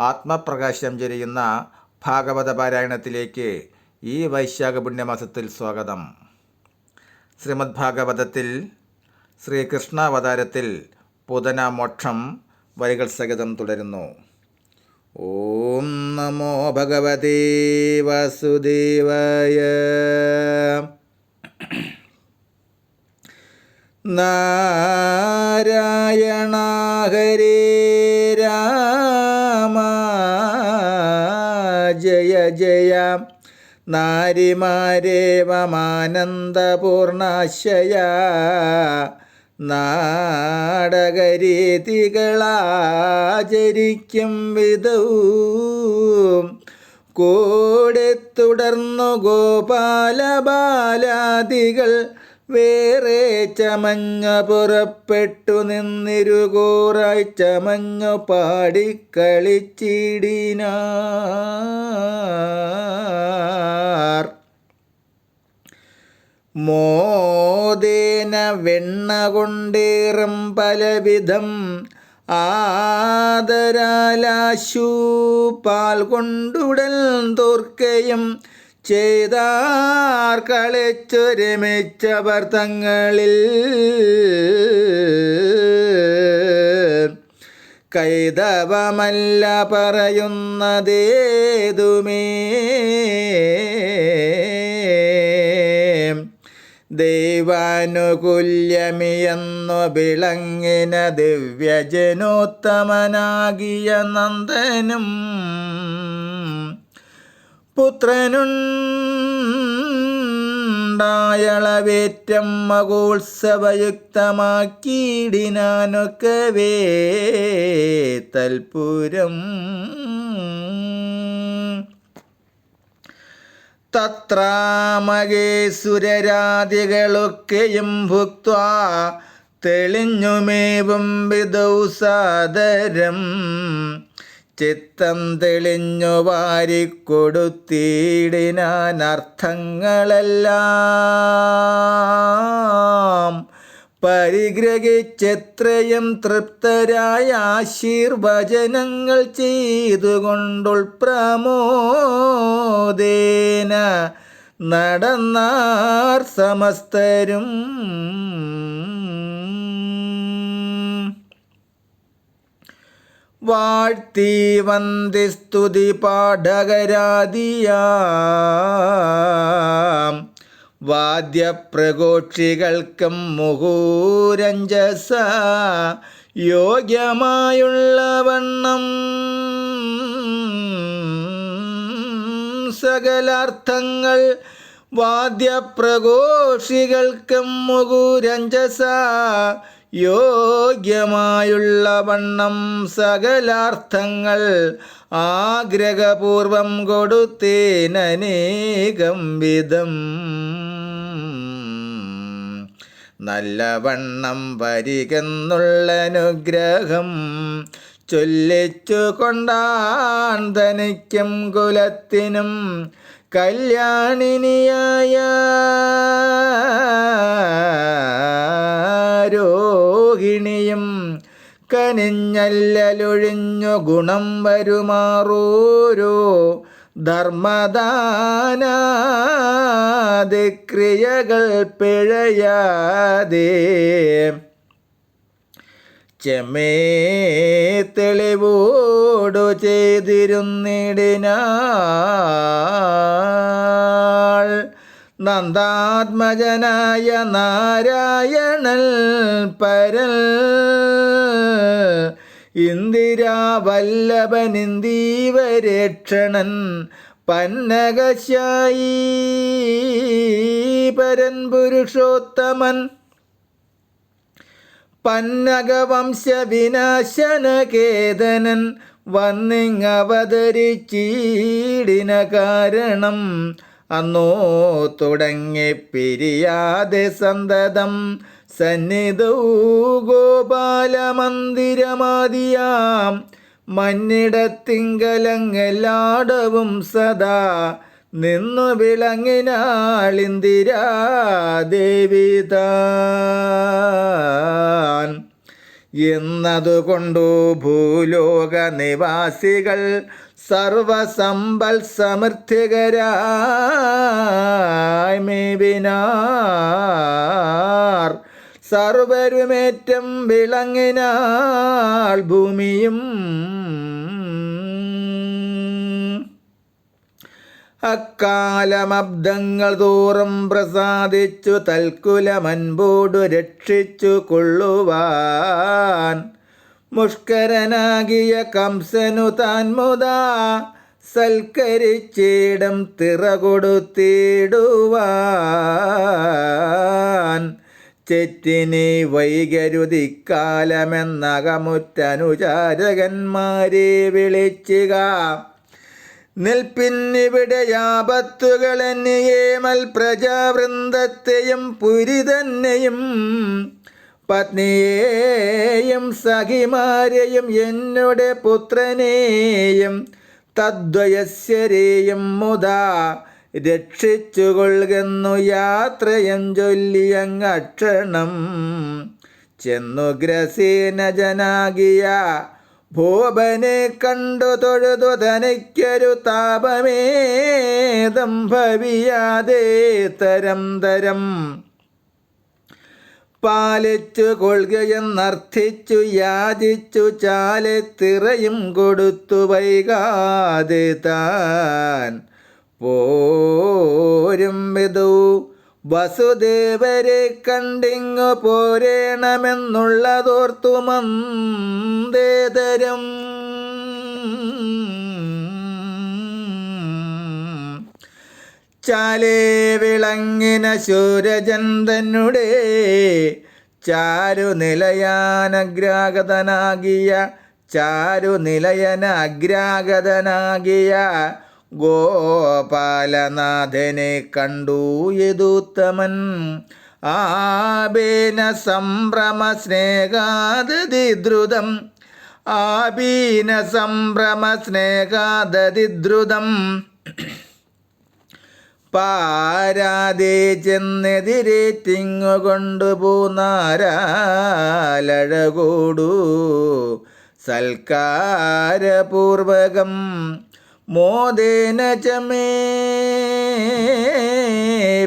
ആത്മപ്രകാശം ചൊരിയുന്ന ഭാഗവത പാരായണത്തിലേക്ക് ഈ വൈശാഖ പുണ്യമാസത്തിൽ സ്വാഗതം. ശ്രീമദ് ഭാഗവതത്തിൽ ശ്രീകൃഷ്ണാവതാരത്തിൽ പുതന മോക്ഷം വരികൾ സഹിതം തുടരുന്നു. ഓം നമോ ഭഗവതേ വാസുദേവായ. നാരായണ ജയ. നാരിമാരേവമാനന്ദപൂർണാശയ നാടകരീതികളാചരിക്കും വിധവും കൂടെ തുടർന്നു ഗോപാലബാലാദികൾ വേറെ ചമഞ്ഞ പുറപ്പെട്ടു നിന്നിരുകൂറായി ചമഞ്ഞു പാടിക്കളിച്ചിടിനാർ. മോദേന വെണ്ണ കൊണ്ടേറും പലവിധം ആദരാലാശു പാൽ കൊണ്ടുടൽ തോർക്കയും ചെയ്താർ തങ്ങളിൽ കൈതവമല്ല പറയുന്നതേതുമേ. ദൈവാനുകൂല്യമിയെന്നു വിളങ്ങിന ദിവ്യജനോത്തമനാകിയ നന്ദനും പുത്രനുണ്ടായളവേറ്റം മകോത്സവയുക്തമാക്കിയിടിനാനൊക്കെ വേ തൽപുരം തത്രാമകേസുരരാദികളൊക്കെയും ഭുക്വാ തെളിഞ്ഞുമേവും വിദൗസാദരം ചിത്തം തെളിഞ്ഞു വാരിക്കൊടുത്തിടിനാൻ അർത്ഥങ്ങളെല്ലാം പരിഗ്രഹിച്ചെത്രയും തൃപ്തരായ ആശീർവചനങ്ങൾ ചെയ്തുകൊണ്ടുൾ പ്രമോദേന നടന്നാർ സമസ്തരും. വാഴ്ത്തി വന്തി സ്തുതി പാഠകരാദിയാം. വാദ്യപ്രഘോഷികൾക്കും മുഹൂരഞ്ജസ. യോഗ്യമായുള്ള വണ്ണം സകലാർത്ഥങ്ങൾ. വാദ്യപ്രഘോഷികൾക്കും മുഹൂരഞ്ജസ. യോഗ്യമായുള്ള വണ്ണം സകലാർത്ഥങ്ങൾ ആഗ്രഹപൂർവം കൊടുത്തേനേകം വിധം. നല്ലവണ്ണം വരികെന്നുള്ള അനുഗ്രഹം ചൊല്ലിച്ചു കൊണ്ടാൻ തനിക്കും കുലത്തിനും കല്യാണിനിയായ രോഹിണിയും കനിഞ്ഞല്ലൊഴിഞ്ഞു ഗുണം വരുമാറൂരോ? ധർമ്മദാനാദിക്രിയകൾ പിഴയാതെ ചെമ്മേ തെളിവോടു ചെയ്തിരുന്നിടിനാ ശാന്താത്മജനായ നാരായണൽ പരൽ. ഇന്ദിരാവല്ലഭനിന്ദീവരേക്ഷണൻ പന്നകശായി പരൻ പുരുഷോത്തമൻ പന്നകവംശവിനാശനകേതനൻ വന്നിങ്ങവതരിച്ചീടിന കാരണം അന്നോ തുടങ്ങി പിരിയാതെ സന്തതം. സന്നിധൂ ഗോപാല മന്ദിരമാതിയാം മന്നിടത്തിങ്കലങ്ങെല്ലാടവും സദാ നിന്നു വിളങ്ങിനാളിന്ദിരാദേവിതാൻ എന്നതുകൊണ്ടു ഭൂലോക നിവാസികൾ സർവസമ്പൽ സമൃദ്ധികരായി മേവിനാർ. സർവരുമേറ്റം വിളങ്ങിനാൾ ഭൂമിയും അക്കാലമബ്ദങ്ങൾ തോറും പ്രസാദിച്ചു തൽക്കുലമൻപോടു രക്ഷിച്ചു കൊള്ളുവാൻ. മുഷ്കരനാകിയ കംസനു താൻ മുതാ സൽക്കരിച്ചിടം തിറ കൊടുത്തിടുവാൻ ചെറ്റിനി വൈകരുതിക്കാലമെന്നകമുറ്റനുചാരകന്മാരെ വിളിച്ചുക. നിൽപ്പിന്നിവിടെ യാപത്തുകളെന്നിയേമൽ പ്രജാവൃന്ദത്തെയും പുരി തന്നെയും പത്നിയെയും സഖിമാരെയും എന്നോട് പുത്രനെയും തദ്വയസ്യരെയും മുതാ രക്ഷിച്ചുകൊള്ളുന്നു യാത്രയും ചൊല്ലിയങ്ങക്ഷണം ചെന്നു ഗ്രസീന ജനാകിയ ഭൂപനെ കണ്ടു തൊഴുതു തനിക്കൊരു താപമേതം ഭവിയാതെ തരം തരം പാലിച്ചു കൊള്ളുകയെന്നർത്ഥിച്ചു യാചിച്ചു ചാലത്തിറയും കൊടുത്തു വൈകാതെ താൻ പോരും വിധു. വസുദേവരെ കണ്ടിങ്ങു പോരേണമെന്നുള്ളതോർത്തു മന്ദേതരം ചാലേ വിളങ്ങിന ശൂരചന്ദനുടെ ചാരുനിലയാനഗ്രാഗതനാകിയ ചാരുനിലയനഗ്രാഗതനാകിയ ഗോപാലനാഥനെ കണ്ടു യദൂത്തമൻ. ആബേന സംഭ്രമ സ്നേഹാദതിദ്രുതം ആബീന സംഭ്രമ സ്നേഹാദതി ദ്രുതം. പാരാതെ ചെന്നെതിരേറ്റിങ്ങു കൊണ്ടുപോന്നാരാലഴകോടു സൽക്കാരപൂർവകം മോദേന ചമേ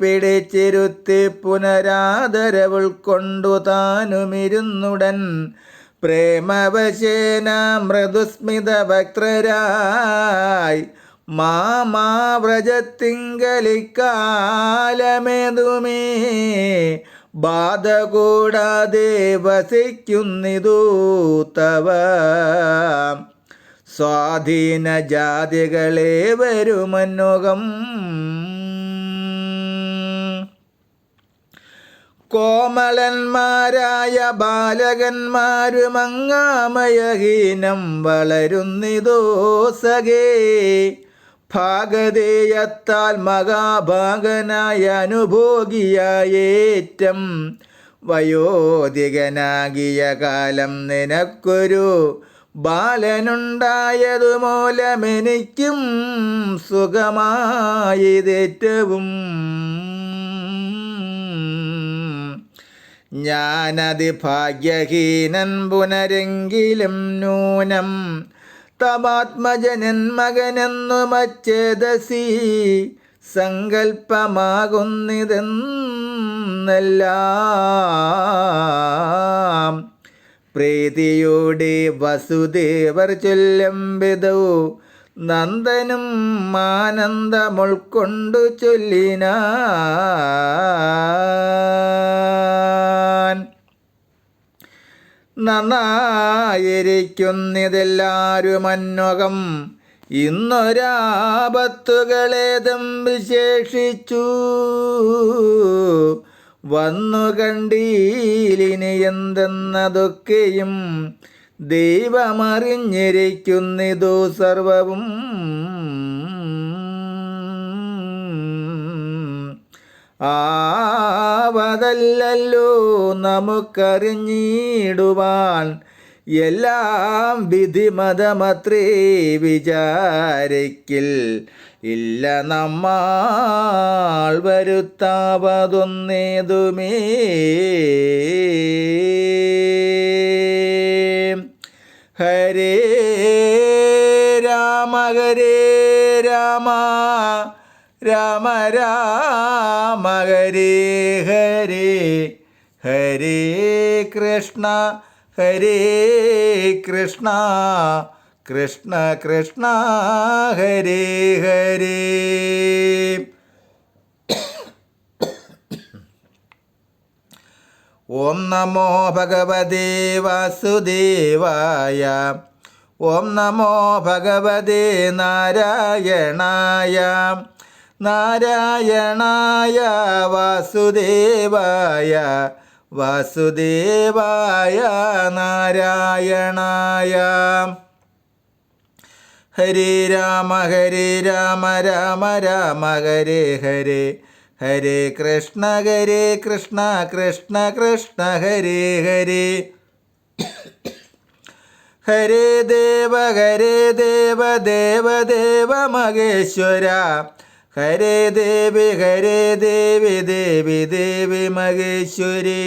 പിടിച്ചിരുത്തി പുനരാദരവുൾക്കൊണ്ടു താനുമിരുന്നുടൻ. പ്രേമവശേന മൃദുസ്മിത ഭക്തരായി മാമാവ്രജത്തിങ്കലിക്കാലമേതുമേ ബാധ കൂടാതെ വസിക്കുന്നിതു തവ. സ്വാധീന ജാതികളെ വരുമന്നുകം. കോമളന്മാരായ ബാലകന്മാരുമങ്ങാമയഹീനം വളരുന്നിതോ സഖേ. ഭാഗതേയത്താൽ മഹാഭാഗനായ അനുഭോഗിയായേറ്റം വയോധികനാകിയ കാലം നിനക്കൊരു ബാലനുണ്ടായതു മൂലമെനിക്കും സുഖമായതേറ്റവും. ഞാനതിഭാഗ്യഹീനൻ പുനരെങ്കിലും നൂനം തമാത്മജനൻ മകനെന്നു മച്ചേതസി സങ്കൽപ്പമാകുന്നിതെന്നെല്ലാം പ്രീതിയോടെ വസുദേവർ ചൊല്ലും വിധൗ നന്ദനും ആനന്ദമുൾക്കൊണ്ടു ചൊല്ലിനാൻ നന്നായിരിക്കുന്നിതെല്ലാരും അന്വകം ഇന്നൊരാപത്തുകളേതും വിശേഷിച്ചു വന്നു കണ്ടീലിനി എന്തെന്നതൊക്കെയും ദൈവമറിഞ്ഞിരിക്കുന്നിതു സർവവും. ആവതല്ലല്ലോ നമുക്കറിഞ്ഞിടുവാൻ. എല്ലാം വിധിമതമത്രേ വിചാരിക്കിൽ. ഇല്ല നമ്മൾ വരുത്താവതൊന്നേതുമേ. ഹരേ രാമ ഹരേ രാമ രാമ രാമ. ഹരേ ഹരേ ഹരേ കൃഷ്ണ ഹരേ കൃഷ്ണ കൃഷ്ണ കൃഷ്ണ ഹരേ ഹരേ. ഓം നമോ ഭഗവതേ വാസുദേവായ ഓം നമോ ഭഗവതേ നാരായണായ നാരായണായ വാസുദേവായ വാസുദേവായ നാരായണായ. ഹരേ രാമ ഹരേ രാമ രാമ രാമ ഹരേ ഹരേ ഹരേ കൃഷ്ണ ഹരേ കൃഷ്ണ കൃഷ്ണ കൃഷ്ണ ഹരേ ഹരേ. ഹരേ ദേവ ഹരേ ദേവ ദേവ ദേവ മഹേശ്വര ഹരേ ദേവി ഹരേ ദേവി ദേവി ദേവി മഹേശ്വരി